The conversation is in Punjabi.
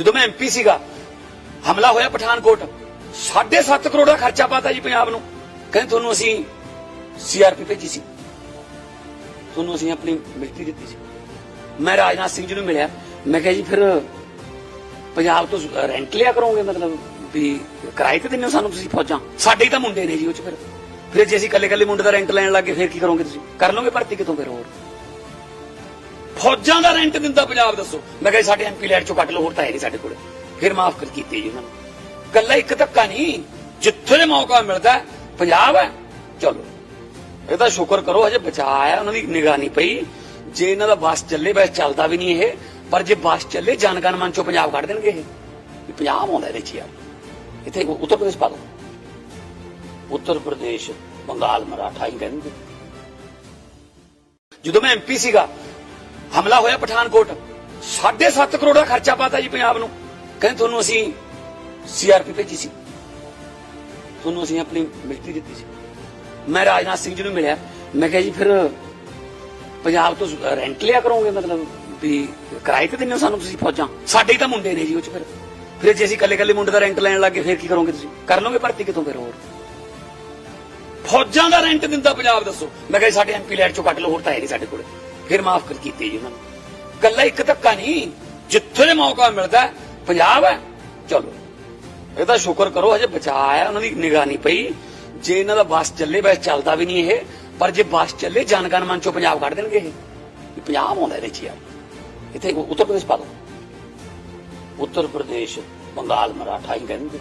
ਜਦੋਂ ਮੈਂ ਐਮਪੀ ਸੀਗਾ, ਹਮਲਾ ਹੋਇਆ ਪਠਾਨਕੋਟ 7.5 ਕਰੋੜ ਦਾ ਖਰਚਾ ਪਾਤਾ ਜੀ ਪੰਜਾਬ ਨੂੰ। ਕਹਿੰਦੇ ਤੁਹਾਨੂੰ ਅਸੀਂ ਸੀਆਰਪੀ ਭੇਜੀ ਸੀ। ਤੁਹਾਨੂੰ ਅਸੀਂ ਆਪਣੀ ਮਿਲਟੀ ਦਿੱਤੀ ਸੀ। ਮੈਂ ਰਾਜਨਾਥ ਸਿੰਘ ਜੀ ਨੂੰ ਮਿਲਿਆ। ਮੈਂ ਕਿਹਾ ਜੀ ਫਿਰ ਪੰਜਾਬ ਤੋਂ ਰੈਂਟ ਲਿਆ ਕਰੋਗੇ ਮਤਲਬ ਵੀ ਕਿਰਾਏ ਤੇ ਦਿੰਦੇ ਹੋ ਸਾਨੂੰ ਤੁਸੀਂ ਫੌਜਾਂ? ਸਾਡੇ ਹੀ ਤਾਂ ਮੁੰਡੇ ਨੇ ਜੀ ਉਹ ਚ ਫਿਰ। ਫਿਰ ਜੇ ਅਸੀਂ ਇਕੱਲੇ ਇਕੱਲੇ ਮੁੰਡੇ ਦਾ ਰੈਂਟ ਲੈਣ ਲੱਗੇ ਫਿਰ ਕੀ ਕਰੋਗੇ ਤੁਸੀਂ? ਕਰ ਲਓਗੇ ਭਰਤੀ ਕਿਤੋਂ ਫਿਰ ਹੋਰ? ਫੌਜਾਂ ਦਾ ਰੈਂਟ ਦਿੰਦਾ ਪੰਜਾਬ ਦੱਸੋ। ਮੈਂ ਕਿਹਾ ਸਾਡੇ ਐਮਪੀ ਲੈਟ ਚੋਂ ਕੱਟ ਲਓ, ਹੋਰ ਤਾਂ ਹੈ ਨਹੀਂ ਸਾਡੇ ਕੋਲ। ਫਿਰ ਮਾਫ ਕਰ ਕੀਤੀ ਜੀ ਉਹਨਾਂ ਨੂੰ। ਕੱਲਾ ਇੱਕ ਧੱਕਾ ਨਹੀਂ, ਜਿੱਥੇ ਮੌਕਾ ਮਿਲਦਾ, ਪੰਜਾਬ ਹੈ। ਚਲੋ ਇਹਦਾ ਸ਼ੁਕਰ ਕਰੋ, ਹਜੇ ਬਚਾ ਆਇਆ ਉਹਨਾਂ ਦੀ ਨਿਗਾਹ ਪਈ। ਜੇ ਇਹਨਾਂ ਦਾ ਬੱਸ ਚੱਲੇ ਵੈਸੇ ਚੱਲਦਾ ਵੀ ਨਹੀਂ ਇਹ, ਪਰ ਜੇ ਬੱਸ ਚੱਲੇ ਜਨਗਣ ਮਨ ਚੋਂ ਪੰਜਾਬ ਕੱਢ ਦੇਣਗੇ ਇਹ। ਪੰਜਾਬ ਆਉਂਦਾ ਇਹਦੇ ਚ ਯਾਰ। ਇੱਥੇ ਉੱਤਰ ਪ੍ਰਦੇਸ਼ ਪਾ ਦੋ। ਉੱਤਰ ਪ੍ਰਦੇਸ਼, ਬੰਗਾਲ, ਮਰਾਠਾ ਹੀ ਕਹਿੰਦੇ। ਜਦੋਂ ਮੈਂ ਐਮਪੀ ਸੀਗਾ ਹਮਲਾ ਹੋਇਆ ਪਠਾਨਕੋਟ। 7.5 ਕਰੋੜ ਦਾ ਖਰਚਾ ਪਾਤਾ ਜੀ ਪੰਜਾਬ ਨੂੰ। ਕਹਿੰਦੇ ਤੁਹਾਨੂੰ ਅਸੀਂ ਸੀਆਰਪੀ ਭੇਜੀ ਸੀ। ਤੁਹਾਨੂੰ ਅਸੀਂ ਆਪਣੀ ਮਿਲਟੀ ਦਿੱਤੀ ਸੀ। ਮੈਂ ਰਾਜਨਾਥ ਸਿੰਘ ਜੀ ਨੂੰ ਮਿਲਿਆ। ਮੈਂ ਕਿਹਾ ਜੀ ਫਿਰ ਪੰਜਾਬ ਤੋਂ ਰੈਂਟ ਲਿਆ ਕਰੋਗੇ ਮਤਲਬ ਵੀ ਕਿਰਾਏ ਤੇ ਦਿੰਦੇ ਹੋ ਸਾਨੂੰ ਤੁਸੀਂ ਫੌਜਾਂ? ਸਾਡੇ ਤਾਂ ਮੁੰਡੇ ਨੇ ਜੀ ਉਹ ਚ ਫਿਰ। ਫਿਰ ਜੇ ਅਸੀਂ ਇਕੱਲੇ ਇਕੱਲੇ ਮੁੰਡੇ ਦਾ ਰੈਂਟ ਲੈਣ ਲੱਗੇ ਫਿਰ ਕੀ ਕਰੋਗੇ ਤੁਸੀਂ? ਕਰ ਲਓਗੇ ਭਰਤੀ ਕਿਤੋਂ ਫਿਰ ਹੋਰ? ਫੌਜਾਂ ਦਾ ਰੈਂਟ ਦਿੰਦਾ ਪੰਜਾਬ, ਦੱਸੋ। ਮੈਂ ਕਿਹਾ ਜੀ ਸਾਡੇ ਐਮਪੀ ਲੈਟ ਚੋਂ ਕੱਟ ਲਓ, ਹੋਰ ਤਾਂ ਹੈ ਨਹੀਂ ਸਾਡੇ ਕੋਲ। ਫਿਰ ਮਾਫ ਕਰ ਕੀਤੀ ਜੀ ਉਹਨਾਂ ਨੂੰ। ਕੱਲਾ ਇੱਕ ਧੱਕਾ ਨਹੀਂ, ਜਿੱਥੇ ਮੌਕਾ ਮਿਲਦਾ, ਪੰਜਾਬ ਹੈ। ਚਲੋ ਇਹਦਾ ਸ਼ੁਕਰ ਕਰੋ, ਹਜੇ ਬਚਾ ਆਇਆ, ਉਹਨਾਂ ਦੀ ਨਿਗਾਹ ਨਹੀਂ ਪਈ। ਜੇ ਇਹਨਾਂ ਦਾ ਬੱਸ ਚੱਲੇ ਵੈਸੇ ਚੱਲਦਾ ਵੀ ਨਹੀਂ ਇਹ, ਪਰ ਜੇ ਬੱਸ ਚੱਲੇ ਜਨਗਣ ਮਨ ਚੋਂ ਪੰਜਾਬ ਕੱਢ ਦੇਣਗੇ ਇਹ। ਪੰਜਾਬ ਆਉਂਦਾ ਇਹਦੇ ਚ ਇੱਥੇ ਉੱਤਰ ਪ੍ਰਦੇਸ਼ ਪਾ ਦੋ। ਉੱਤਰ ਪ੍ਰਦੇਸ਼, ਬੰਗਾਲ, ਮਰਾਠਾ ਹੀ ਕਹਿੰਦੇ।